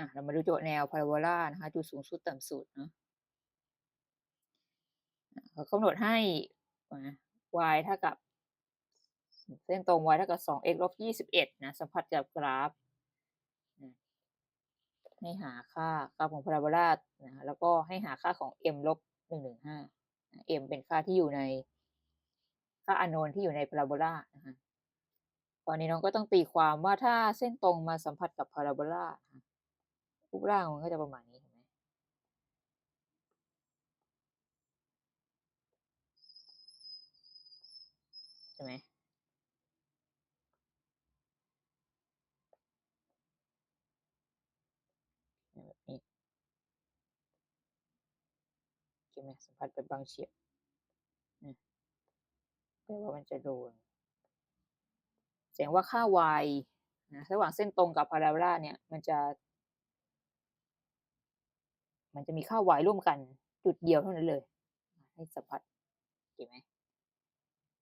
อะเรามาดูโจทย์แนวพาราโบลานะคะจุดสูงสุดต่ำสุดเนาะเขากำหนดให้ y เท่ากับ เส้นตรง y เท่ากับ 2x ลบ21 นะสัมผัสกับกราฟให้หาค่ากราฟของพาราโบลานะแล้วก็ให้หาค่าของ m ลบ115 m เป็นค่าที่อยู่ใน ค่าอานนท์ที่อยู่ในพาราโบลานะคะตอนนี้น้องก็ต้องตีความว่าถ้าเส้นตรงมาสัมผัสกับพาราโบลา รูปร่างมันก็จะประมาณนี้เห็นไหมใช่ไหมแบบนี้ใช่ไหมสัมผัสแบบบางเฉียบนะแปลว่ามันจะโดนแสดงว่าค่า y นะระหว่างเส้นตรงกับพาราโบลาเนี่ย มันจะ มันจะมีค่า y ร่วมกันจุดเดียวเท่านั้นเลย ให้สัมผัสเห็นไหม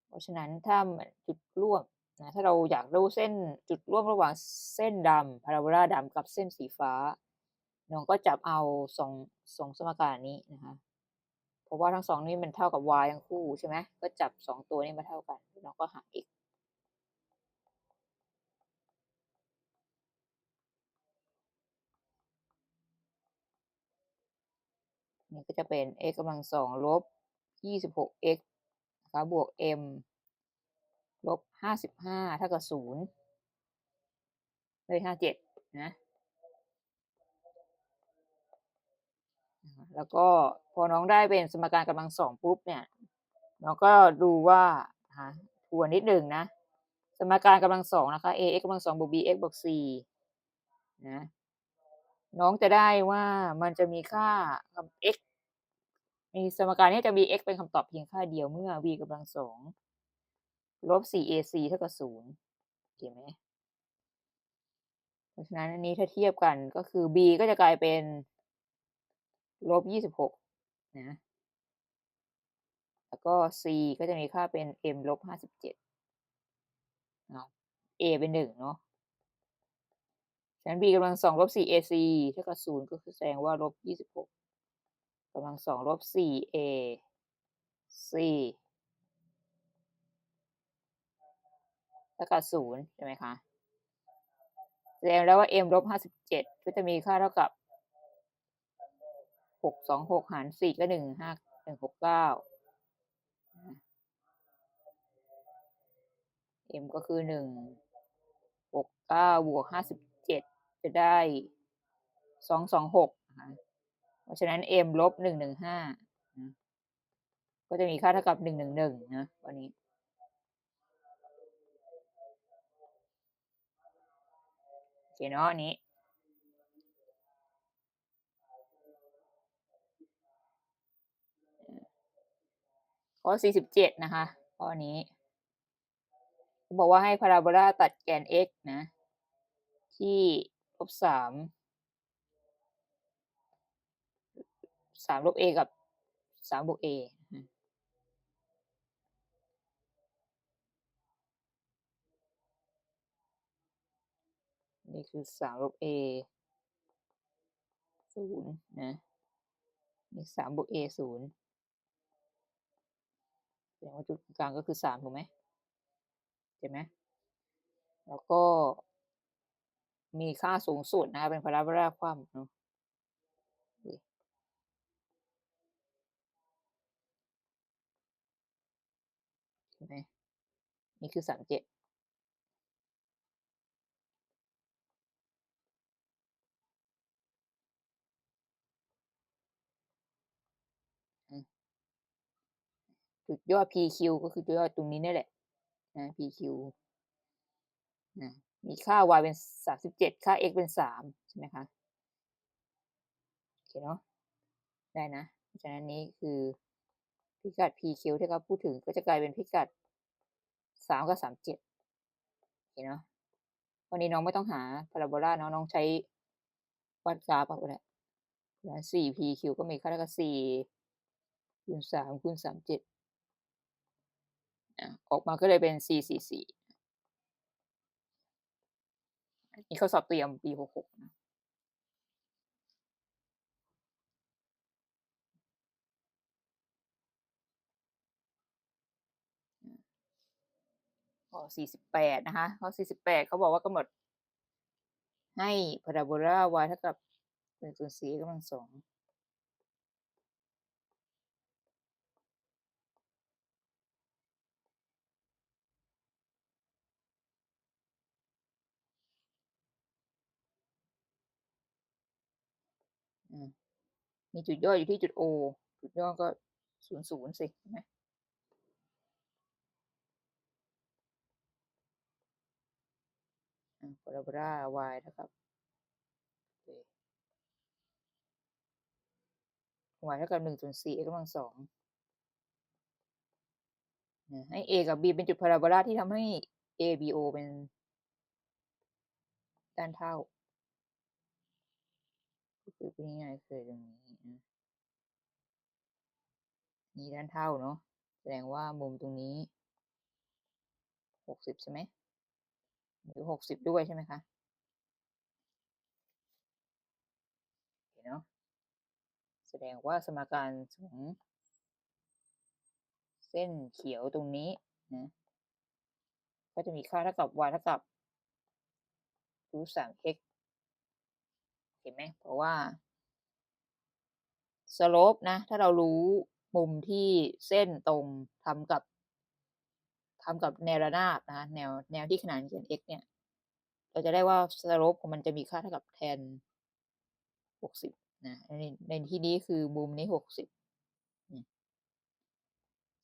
เพราะฉะนั้นถ้าจุดร่วมนะถ้าเราอยากรู้เส้นจุดร่วมระหว่างเส้นดำพาราโบลาดำกับเส้นสีฟ้าน้องก็จับเอาสองสองสมการนี้นะคะเพราะว่าทั้งสองนี้มันเท่ากับ y ทั้งคู่ใช่ไหมก็จับสองตัวนี้มาเท่ากันน้องก็หา x นี่ก็จะเป็น x กำลังสองลบ 26x นะคะบวก m ลบ 55เท่ากับ0เลย57 นะ แล้วก็พอน้องได้เป็นสมการกำลังสองปุ๊บเนี่ย น้องก็ดูว่าฮะทวนนิดหนึ่งนะ สมการกำลังสองนะคะ ax กำลังสองบวก bx บวก c นะน้องจะได้ว่ามันจะมีค่า x ในสมการนี้จะมี x เป็นคำตอบเพียงค่าเดียวเมื่อ v กำลังสองลบ 4ac เท่ากับศูนย์เห็นไหมเพราะฉะนั้นอันนี้ถ้าเทียบกันก็คือ b ก็จะกลายเป็นลบ 26 นะ แล้วก็ c ก็จะมีค่าเป็น m ลบ 57เนาะ a เป็นหนึ่งเนาะฉะนั้น b กำลังสองลบ 4ac เท่ากับศูนย์ก็คือแสดงว่าลบ 26 กำลังสองลบ 4a c เท่ากับศูนย์ใช่ไหมคะแสดงแล้วว่า m ลบ57ก็จะมีค่าเท่ากับหกสองหกหารสี่ก็หนึ่งห้าหนึ่งหกเก้า m ก็คือหนึ่งหกเก้าบวกห้าสิบเจ็ดจะได้สองสองหกนะคะ เพราะฉะนั้น m ลบหนึ่งหนึ่งห้าก็จะมีค่าเท่ากับหนึ่งหนึ่งหนึ่งนะวันนี้ โอเคเนาะอันนี้ข้อ47นะคะข้อนี้บอกว่าให้พาราโบลาตัดแกน x นะ ที่ลบสาม สามลบ a กับสามบวก a นี่คือสามลบ a ศูนย์นะนี่สามบวก a ศูนย์แสดงว่าจุดกลางก็คือสามถูกไหมเห็นไหมแล้วก็มีค่าสูงสุดนะเป็นพาราโบลาคว่ำเนาะเห็นไหม นี่คือสามเจ็ดจุดยอด PQ ก็คือจุดยอดตรงนี้นี่แหละนะ PQ นะมีค่า y เป็นสามสิบเจ็ดค่า x เป็นสามใช่ไหมคะโอเคเนาะได้นะ เพราะฉะนั้นนี้คือพิกัด PQ ที่เขาพูดถึงก็จะกลายเป็นพิกัด สามกับสามเจ็ดโอเคเนาะวันนี้น้องไม่ต้องหาพาราโบลาเนาะน้องใช้วัดกราฟเอาแหละสี่ PQ ก็มีค่าเท่ากับสี่คูณสามคูณสามเจ็ดออกมาก็เลยเป็น C 4 4นี่เขาสอบเตรียมปี66นะ ข้อ48 นะคะ ข้อ 48 เขาบอกว่ากำหนด ให้พาราโบลา y เท่ากับ1ส่วน4กำลังสองมีจุดย่ออยู่ที่จุด O จุดย่อก็00สิใช่ไหม อา พาราโบลา y เท่ากับโอเค y เท่ากับ1ส่วน4 x กำลังสองนะให้ A กับ B เป็นจุดพาราโบลาที่ทำให้ ABO เป็นด้านเท่าก็คือพูดง่ายๆคือตรงนี้อานี่ด้านเท่าเนาะแสดงว่ามุมตรงนี้60ใช่ไหม หรือ60ด้วยใช่ไหมคะ?เคเนาะแสดงว่าสมการของเส้นเขียวตรงนี้นะก็จะมีค่าเท่ากับ y เท่ากับ √3x เห็นไหมเพราะว่าสโลปนะ ถ้าเรารู้มุมที่เส้นตรงทำกับ ทำกับแนวระนาบนะคะแนวแนวที่ขนานเขียน x เนี่ย เราจะได้ว่าสโลปของมันจะมีค่าเท่ากับ tan 60นะในในที่นี้คือมุมนี้60อืม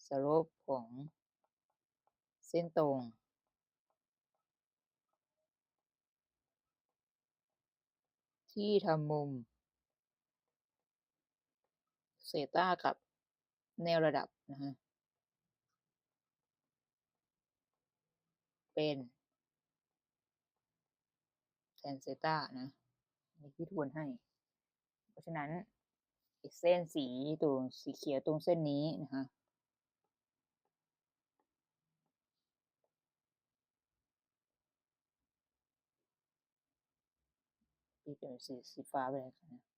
สโลปของเส้นตรงที่ทำมุมเซต้ากับแนวระดับนะคะ เป็น tan เซต้านะอันนี้พี่ทวนให้ เพราะฉะนั้นเส้นสีตรงสีเขียวตรงเส้นนี้นะคะที่เป็นสีสีฟ้าไปเลยค่ะ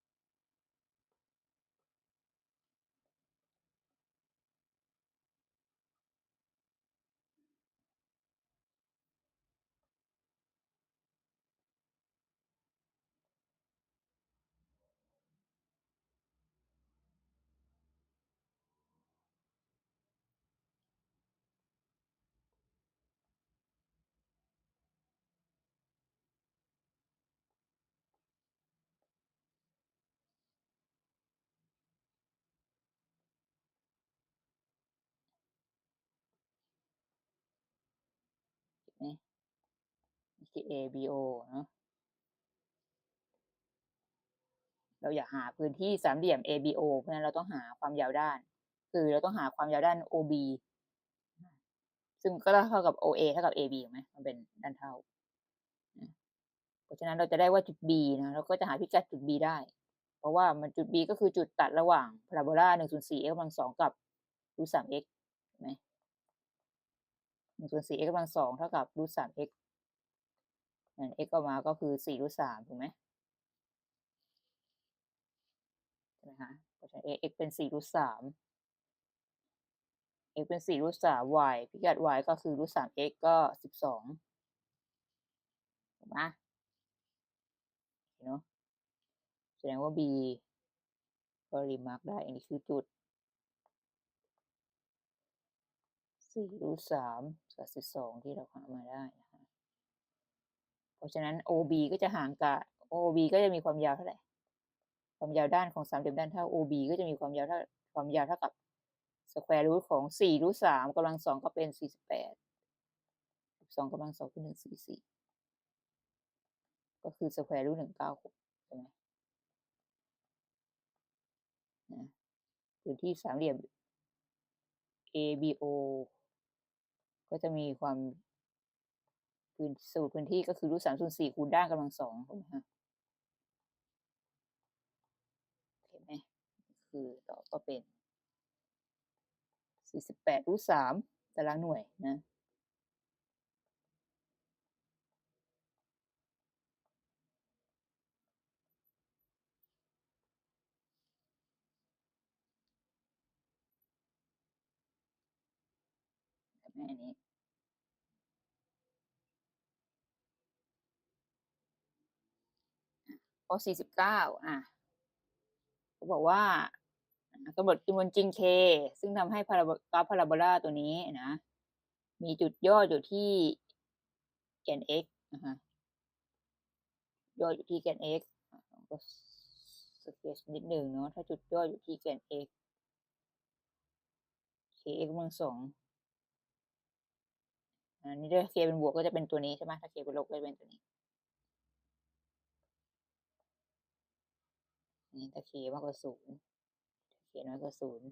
นไหมนี่คือ ABO เนาะเราอยากหาพื้นที่สามเหลี่ยม ABO เพราะฉะนั้นเราต้องหาความยาวด้าน คือเราต้องหาความยาวด้าน OB ซึ่งก็เท่ากับ OA เท่ากับ AB ถูกไหมมันเป็นด้านเท่า เพราะฉะนั้นเราจะได้ว่าจุด B นะเราก็จะหาพิกัดจุด B ได้ เพราะว่ามันจุด B ก็คือจุดตัดระหว่างพาราโบลา1ส่วน4 x กำลังสองกับ √3x เห็นไหม หนึ่งส่วนสี่ x กำลังสองเท่ากับรูทสาม x นั่น x ออกมาก็คือสี่รูทสามถูกไหมใช่ไหมฮะเพราะฉะนั้น x เป็นสี่รูทสาม x เป็นสี่รูทสาม y พิกัด y ก็คือรูทสาม x ก็สิบสองถูกไหมเนาะแสดงว่า b ก็รีมาร์กได้ อันนี้คือจุด 4 √3 กับ12ที่เราหามาได้นะคะเพราะฉะนั้น OB ก็จะห่างกับ OB ก็จะมีความยาวเท่าไหร่ ความยาวด้านของสามเหลี่ยมด้านเท่า OB ก็จะมีความยาวเท่าความยาวเท่ากับ square root ของ4 √3 กำลังสองก็เป็น48 12กำลังสองคือ144ก็คือ square root 196ใช่ไหมนะพื้นที่สามเหลี่ยม ABO ก็จะมีความพื้นสูตรพื้นที่ก็คือรู้สามส่วนสี่คูณด้านกำลังสองถูกไหมคะเห็นไหมคือตอบก็เป็นสี่สิบแปดรู้สามตารางหน่วยนะ ในอันนี้ ข้อสี่สิบเก้าอะเขาบอกว่ากำหนดจำนวนจริงเค ซึ่งทำให้พารกราฟพาราโบลาตัวนี้นะ มีจุดย่ออยู่ที่แกน x นะคะย่ออยู่ที่แกน x ก็สเกจนิดหนึ่งเนาะถ้าจุดย่ออยู่ที่แกน x kx เมืองสอง นนี้ถ้า k เป็นบวกก็จะเป็นตัวนี้ใช่ไหมถ้า k เป็นลบก็จะเป็นตัวนี้ นี่ถ้า k มากกว่าศูนย์ k น้อยกว่าศูนย์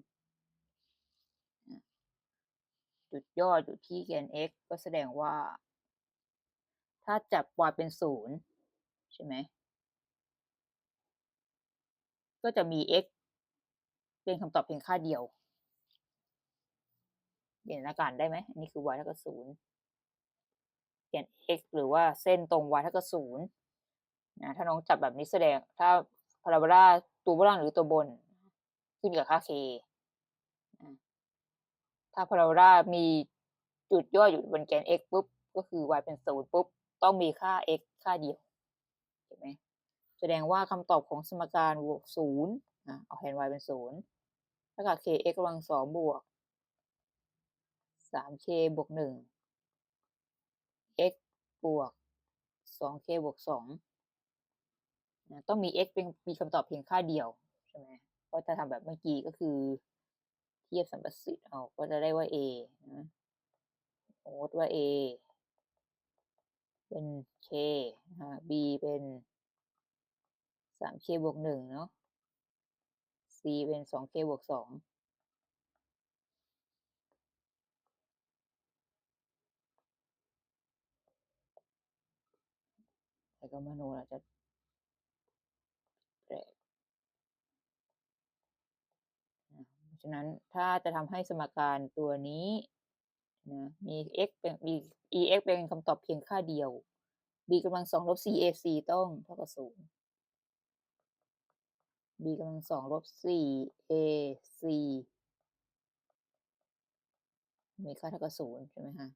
จุดยอดอยู่ที่แกน x ก็แสดงว่า ถ้าจับ y เป็นศูนย์ใช่ไหม ก็จะมี x เป็นคำตอบเพียงค่าเดียวเห็นอาการได้ไหม อันนี้คือ y เท่ากับศูนย์ แกน x หรือว่าเส้นตรง y เท่ากับศูนย์นะถ้าน้องจับแบบนี้แสดงถ้าพาราโบลาตัวล่างหรือตัวบน ขึ้นกับค่า k ถ้าพาราโบลามีจุดย่ออยู่บนแกน x ปุ๊บก็คือ y เป็นศูนย์ปุ๊บต้องมีค่า x ค่าเดียวเห็นไหมแสดงว่าคำตอบของสมการบวกศูนย์เอาแทน y เป็นศูนย์เท่ากับ k x กำลังสองบวกสาม k บวกหนึ่ง x บวก 2k บวก2นะต้องมี x เป็นมีคำตอบเพียงค่าเดียวใช่ไหมเพราะถ้าทำแบบเมื่อกี้ก็คือเทียบสัมประสิทธิ์เอาก็จะได้ว่า a นะโอ้ตว่า a เป็น k นะ b เป็น 3k บวก1เนาะ c เป็น 2k บวก2 กับมโนอาจจะแปลกฉะนั้นถ้าจะทำให้สมการตัวนี้นะมี x เป็นมี ex เป็นคำตอบเพียงค่าเดียว b กำลังสองลบ cac ต้องเท่ากับศูนย์ b กำลังสองลบ 4ac มีค่าเท่ากับศูนย์ใช่ไหมคะ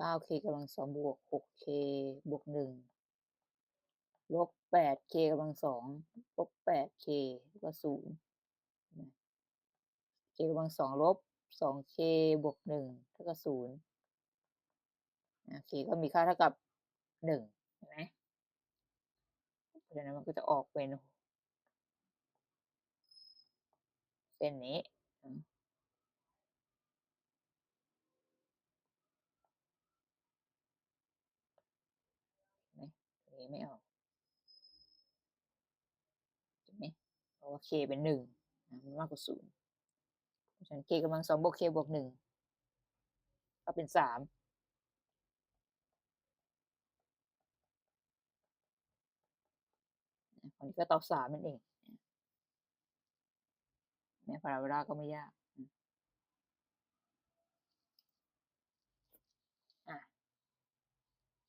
9k กำลังสองบวก 6k บวกหนึ่ง ลบ 8k กำลังสองลบ 8k เท่ากับศูนย์ k กำลังสองลบ 2k บวกหนึ่งเท่ากับศูนย์ k ก็มีค่าเท่ากับหนึ่งเห็นไหมเพราะฉะนั้นมันก็จะออกเป็นเส้นนี้นี้ไม่ออกเห็นไหมเพ ราะว่า k เป็นหนึ่งมันมากกว่าศูนย์เพราะฉะนั้น k กำลังสองบวก k บวกหนึ่งก็เป็นสามคนนี้ก็ตอบสามนั่นเองแม่พาราโบลาก็ไม่ยาก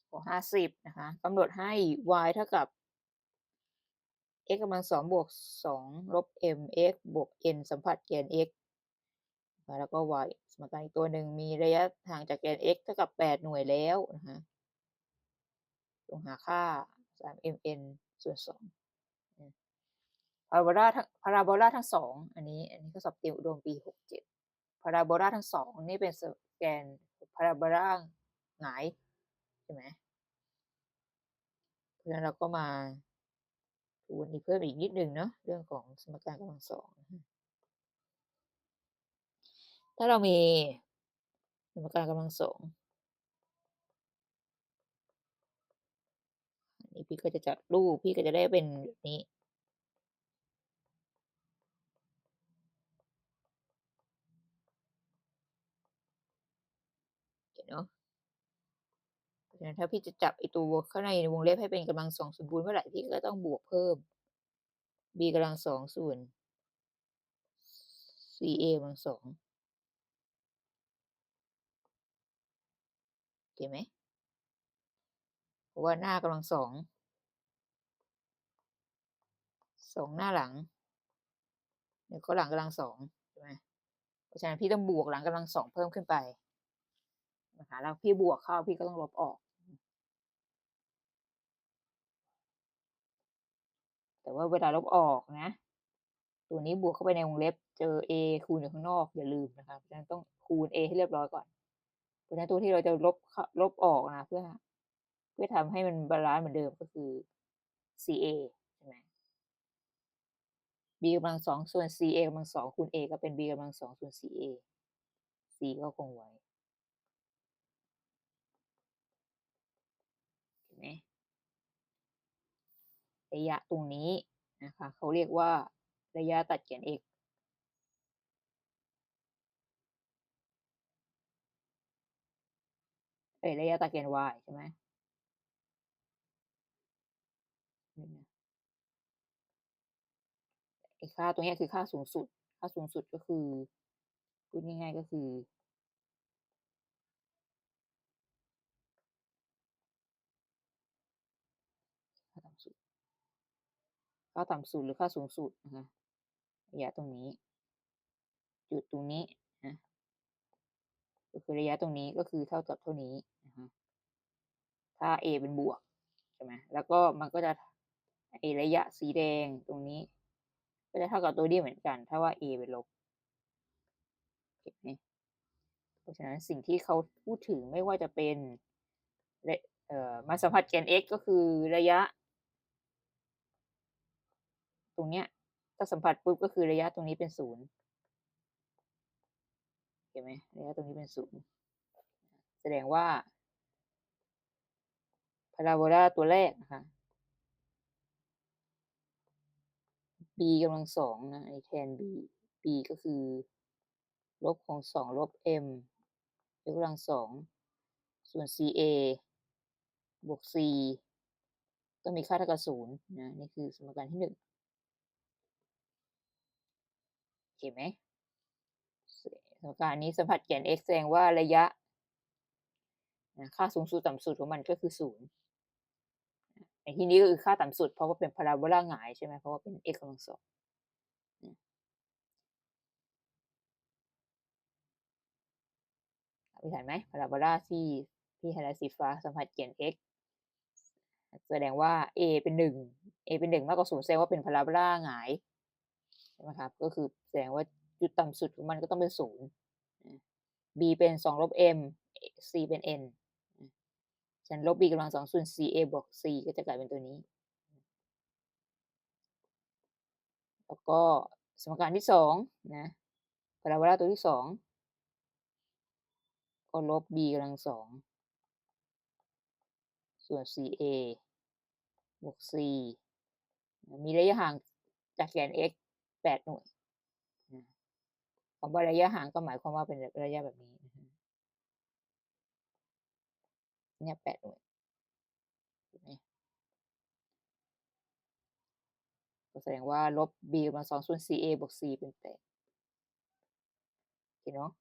ข้อห้าสิบนะคะกำหนดให้ y เท่ากับ x กำลังสองบวกสองลบ m x บวก n สัมผัสแกน x แล้วก็ y สมการอีกตัวหนึ่งมีระยะห่างจากแกน x เท่ากับแปดหน่วยแล้วนะคะลงหาค่าสาม mn ส่วนสองพาราโบลาทั้งพาราโบลาทั้งสองอันนี้ อันนี้ก็สอบเตรียมอุดมปีหกเจ็ดพาราโบลาทั้งสองนี่เป็นแกนพาราโบลาหงายใช่ไหมเพราะฉะนั้นเราก็มา ทวนอีกเพิ่มอีกนิดนึงเนาะเรื่องของสมการกำลังสองถ้าเรามีสมการกำลังสองอันนี้พี่ก็จะจัดรูปพี่ก็จะได้เป็นแบบนี้ เนาะ เพราะถ้าพี่จะจับไอตัวข้างในวงเล็บให้เป็นกำลังสองสมบูรณ์เมื่อไหร่พี่ก็ต้องบวกเพิ่ม b กำลังสองส่วน ca กำลังสองโอเคไหมเพราะว่าหน้ากำลังสองสองหน้าหลังเดี๋ยก็หลังกำลังสองใช่ไหมเพราะฉะนั้นพี่ต้องบวกหลังกำลังสองเพิ่มขึ้นไปนะคะแล้วพี่บวกเข้าพี่ก็ต้องลบออก แต่ว่าเวลาลบออกนะ ตัวนี้บวกเข้าไปในวงเล็บเจอ a คูณอยู่ข้างนอกอย่าลืมนะคะเพราะฉะนั้นต้องคูณ a ให้เรียบร้อยก่อน เพราะฉะนั้นตัวที่เราจะลบลบออกนะเพื่อ เพื่อทำให้มันบาลานซ์เหมือนเดิมก็คือ ca ใช่ไหม b กำลังสองส่วน ca กำลังสองคูณ a ก็เป็น b กำลังสองส่วน ca c ก็คงไว้เห็นไหม ระยะตรงนี้นะคะเขาเรียกว่าระยะตัดแกน x เอ้ยระยะตัดแกน y ใช่ไหมไอค่าตรงนี้คือค่าสูงสุด ค่าสูงสุดก็คือพูดง่ายๆก็คือ ค่าต่ำสุด ค่าต่ำสุดหรือค่าสูงสุดนะคะระยะตรงนี้ จุดตรงนี้นะก็คือระยะตรงนี้ก็คือเท่ากับเท่านี้นะคะถ้า a เป็นบวกใช่ไหมแล้วก็มันก็จะไอระยะสีแดงตรงนี้ ก็จะเท่ากับตัวนี้เหมือนกัน ถ้าว่า a เป็นลบเนไหมเพราะฉะนั้นสิ่งที่เขาพูดถึงไม่ว่าจะเป็นเอ่อมาสัมผัสแกน x ก็คือระยะ ตรงเนี้ยถ้าสัมผัสปุ๊บก็คือระยะตรงนี้เป็นศูนย์เห็นไหมระยะตรงนี้เป็นศูนย์แสดงว่าพาราโบลาตัวแรกนะคะ b กำลังสองนะไอแทน b b ก็คือ ลบของสองลบ m ยกกำลังสองส่วน ca บวก c ก็มีค่าเท่ากับศูนย์นะ นี่คือสมการที่หนึ่ง เห็นไหมสมการนี้สัมผัสแกน x แสดงว่าระยะ ค่าสูงสุดต่ำสุดของมันก็คือศูนย์ในที่นี้ก็คือค่าต่ำสุดเพราะว่าเป็นพาราโบลาหงายใช่ไหมเพราะว่าเป็น x กำลังสองมีเห็นไหมพาราโบลาที่ที่ไฮไลท์สีฟ้าสัมผัสแกน x แสดงว่า a เป็นหนึ่ง a เป็นหนึ่งมากกว่าศูนย์แสดงว่าเป็นพาราโบลาหงาย ใช่ไหมครับ ก็คือแสดงว่าจุดต่ำสุดของมันก็ต้องเป็นศูนย์ b เป็นสองลบ m c เป็น n ฉันลบ b กำลังสองส่วน ca บวก c ก็จะกลายเป็นตัวนี้ แล้วก็สมการที่สองนะพาราโบลาตัวที่สองก็ลบ b กำลังสองส่วน ca บวก c มีระยะห่างจากแกน x แปดหน่วยคำว่าระยะห่างก็หมายความว่าเป็นระยะแบบนี้เนี่ยแปดหน่วยก็แสดงว่าลบ b กำลังสองส่วน ca บวก c เป็นแปดโอเคเนาะ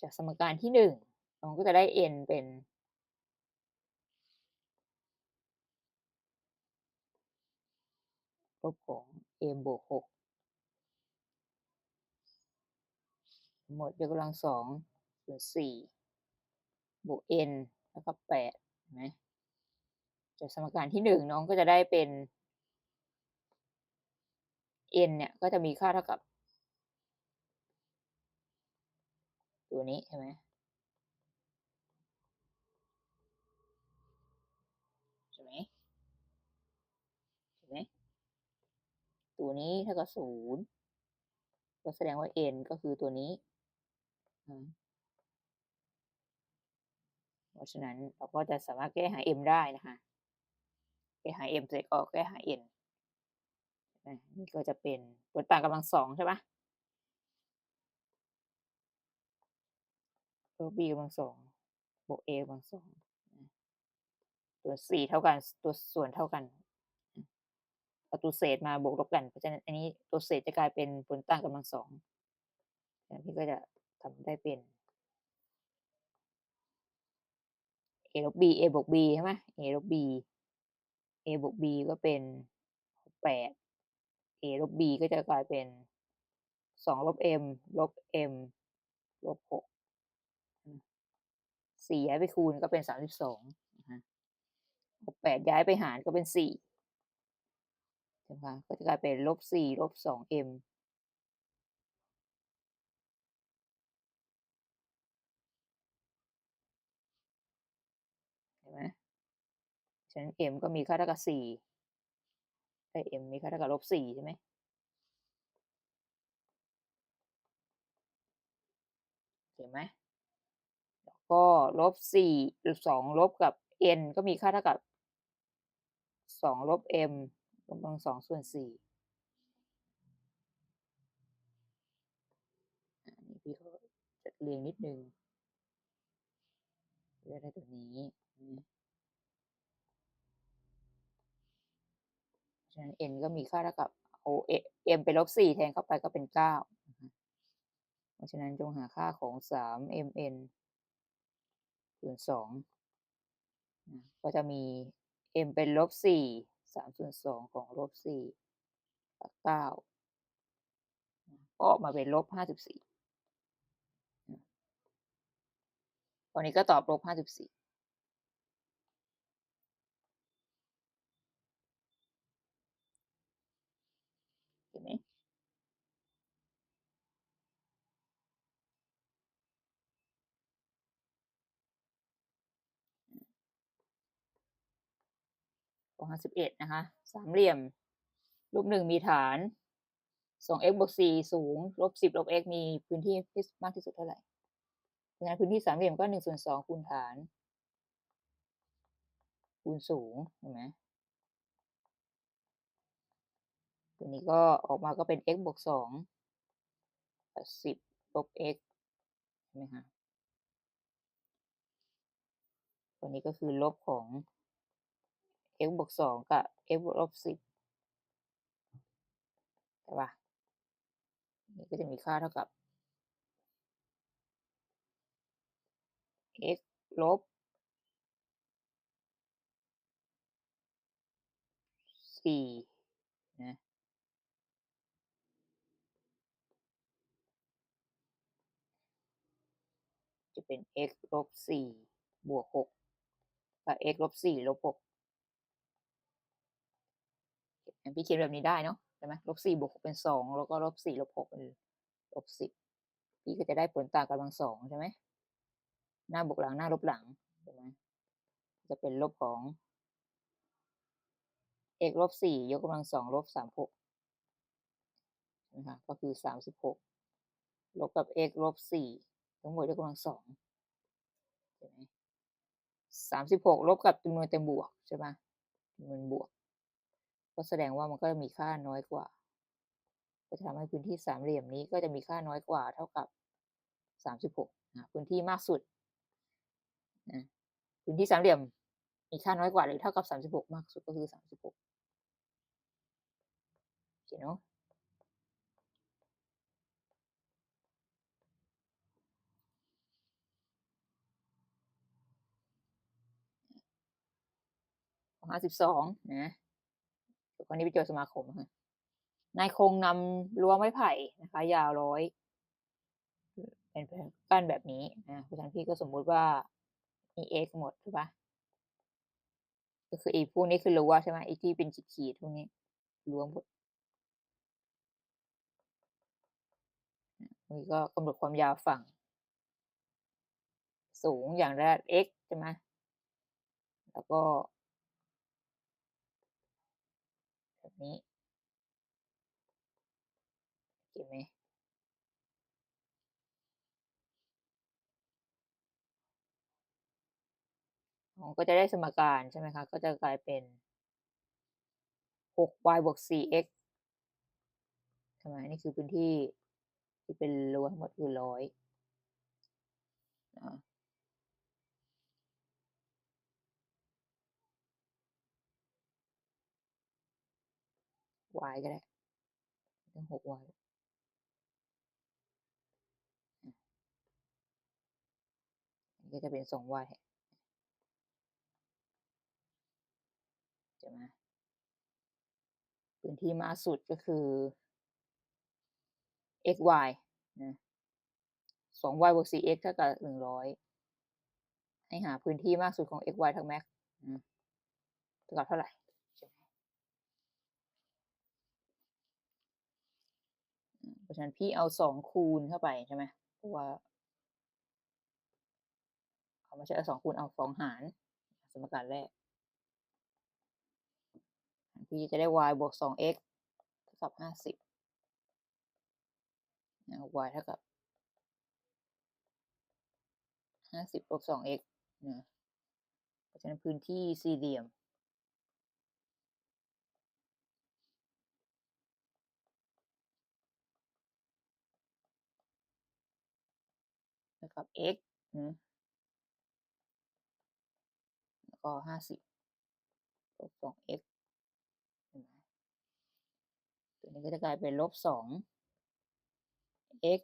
จากสมการที่หนึ่งเราก็จะได้ n เป็น ลบของ m บวกหกหมดยกกำลังสองส่วนสี่บวก n แล้วก็แปดเห็นไหมจากสมการที่หนึ่งน้องก็จะได้เป็น n เนี่ยก็จะมีค่าเท่ากับ ตัวนี้ใช่ไหมใช่ไหมเห็นไหม ตัวนี้เท่ากับศูนย์ก็แสดงว่า n ก็คือตัวนี้ เพราะฉะนั้นเราก็จะสามารถแก้หา m ได้นะคะแก้หา m เสร็จก็แก้หา n นี่ก็จะเป็นผลต่างกำลังสองใช่ไหมลบ b กำลังสองบวก a กำลังสองตัวสี่เท่ากัน ตัวส่วนเท่ากัน เอาตัวเศษมาบวกลบกันเพราะฉะนั้นอันนี้ตัวเศษจะกลายเป็นผลต่างกำลังสองพี่ก็จะทำได้เป็น a ลบ b a บวก b ใช่ไหม a ลบ b a บวก b ก็เป็นแปด a ลบ b ก็จะกลายเป็นสองลบ m ลบ m ลบหกสี่ย้ายไปคูณก็เป็นสามสิบสองแปดย้ายไปหารก็เป็นสี่ ช่ไหมคะก็จะกลายเป็นลบสี่ลบสอง m เห็นไหมฉะนั้น m ก็มีค่าเท่ากับสี่ไอ้ m มีค่าเท่ากับลบสี่ใช่ไหมเห็นไหมแล้วก็ลบสี่สองลบกับ n ก็มีค่าเท่ากับสองลบ m กำลังสองส่วนสี่อันนี้พี่ก็จัดเรียงนิดนึงจะได้ตัวนี้ฉะนั้น n ก็มีค่าเท่ากับเอา m เป็นลบสี่แทนเข้าไปก็เป็นเก้าเพราะฉะนั้นจงหาค่าของสาม mn ส่วนสองก็จะมี m เป็นลบสี่ สามส่วนสองของลบสี่กับเก้าก็ออกมาเป็นลบห้าสิบสี่ตอนนี้ก็ตอบลบห้าสิบสี่ 2011 นะคะ สามเหลี่ยม รูปหนึ่งมีฐานสอ 2x บวก4สูง ลบสิบลบ x มีพื้นที่ที่มากที่สุดเท่าไหร่ดังนั้นพื้นที่สามเหลี่ยมก็หนึ่งส่วนสองคูณฐาน คูณสูงเห็นไหมตัวนี้ก็ออกมาก็เป็น x บวกสองสิบลบ x ใช่ไหมคะตัวนี้ก็คือลบของ x บวกสองกับ x บวกลบสิบใช่ปะนี่ก็จะมีค่าเท่ากับ x ลบสี่นะจะเป็น x ลบสี่บวกหกกับ x ลบสี่ลบหก พี่เขียนแบบนี้ได้เนาะใช่ไหมลบสี่บวกหกเป็นสองแล้วก็ลบสี่ลบหกเป็นลบสิบพี่ก็จะได้ผลต่างกำลังสองใช่ไหมหน้าบวกหลังหน้าลบหลังใช่ไหมจะเป็นลบของ x ลบสี่ยกกำลังสองลบสามหกนะคะก็คือสามสิบหกลบกับ x ลบสี่ทั้งหมดยกกำลังสองใช่ไหมสามสิบหกลบกับจำนวนเต็มบวกใช่ไหมจำนวนบวก ก็แสดงว่ามันก็มีค่าน้อยกว่า ก็จะทำให้พื้นที่สามเหลี่ยมนี้ก็จะมีค่าน้อยกว่าเท่ากับสามสิบหกพื้นที่มากสุดพื้นที่สามเหลี่ยมมีค่าน้อยกว่าหรือเท่ากับสามสิบหกมากสุดก็คือสามสิบหกโอเคเนาะห้าสิบสองนะ ข้อนี้เป็นโจทย์สมาคมค่ะนายคงนำรั้วไม้ไผ่นะคะ ยาวร้อย เป็นกั้นแบบนี้นะคุณทันพี่ก็สมมุติว่ามี x หมดใช่ปะก็คืออีพวกนี้คือรั้วใช่ไหมอีที่เป็นขีดๆพวกนี้รั้วหมดนี่ก็กำหนดความยาวฝั่ง สูงอย่างแระดับ x ใช่ไหมแล้วก็แบบ นี้เห็นไหมก็จะได้สมการใช่ไหมคะ ก็จะกลายเป็น 6y บวก 4x ใช่ไหมนี่คือพื้นที่ที่เป็นรั้วทั้งหมดคือร้อย y ก็ได้ตั้ง 6y อันนี้ก็จะเป็น 2y ใช่ไหมพื้นที่มากสุดก็คือ x y นะสอง y บวกสี่ x เท่ากับหนึ่งร้อยให้หาพื้นที่มากสุดของ x y ทั้งแม็กเท่ากับเท่าไหร่ ราะฉะนั้นพี่เอาสองคูณเข้าไปใช่ไหมเพราะว่าเอาไม่ใช่เอาสองคูณเอาสองหาร สมการแรก พี่จะได้ y บวกสอง x เท่ากับห้าสิบ y เท่ากับห้าสิบลบสอง x นะ เพราะฉะนั้นพื้นที่สี่เหลี่ยม เท่า กับ x นะแล้วก็ห้าสิบลบสอง x ตัวนี้ก็จะกลายเป็นลบสอง x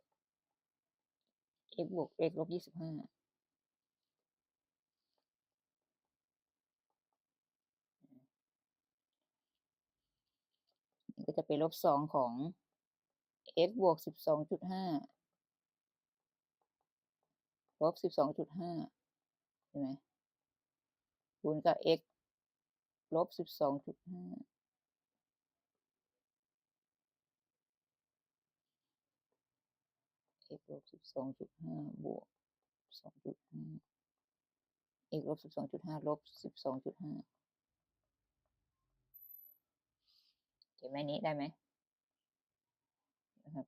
x บวก x ลบยี่สิบห้าก็จะเป็นลบสองของ x บวกสิบสองจุดห้า ลบสิบสองจุดห้าใช่ไหมคูณกับ x ลบสิบสองจุดห้า x ลบสิบสองจุดห้าบวกสองจุดห้า x ลบสิบสองจุดห้าลบสิบสองจุดห้าเห็นไหมนี้ได้ไหมนะครับ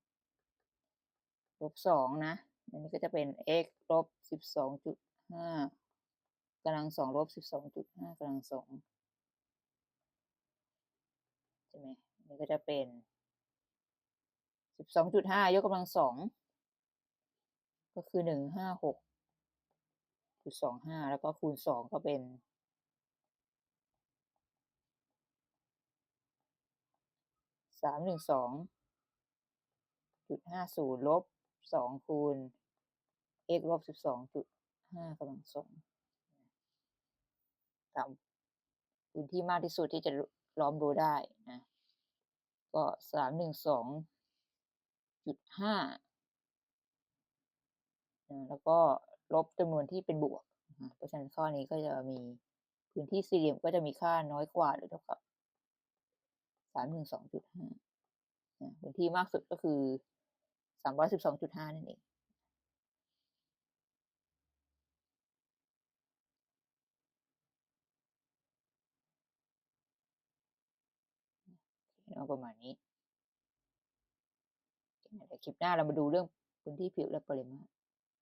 ลบสองนะ อันนี้ก็จะเป็น x ลบสิบสองจุดห้ากำลังสองลบสิบสองจุดห้ากำลังสองใช่ไหมอันนี้ก็จะเป็นสิบสองจุดห้ายกกำลังสองก็คือหนึ่งห้าหกจุดสองห้าแล้วก็คูณสองก็เป็นสามหนึ่งสองจุดห้าศูนย์ลบสองคูณ x ลบสิบสองจุดห้ากำลังสองตามพื้นที่มากที่สุดที่จะล้อมรั้ได้นะ ก็สามหนึ่งสองจุดห้าแล้วก็ลบจำนวนที่เป็นบวก เพราะฉะนั้นข้อนี้ก็จะมีพื้นที่สี่เหลี่ยมก็จะมีค่าน้อยกว่าหรือเท่ากับสามหนึ่งสองจุดห้าพื้นที่มากสุดก็คือสามร้อยสิบสองจุดห้านั่นเอง เอาประมาณนี้เดี๋ยวคลิปหน้าเรามาดูเรื่องพื้นที่ผิวและปริมาตร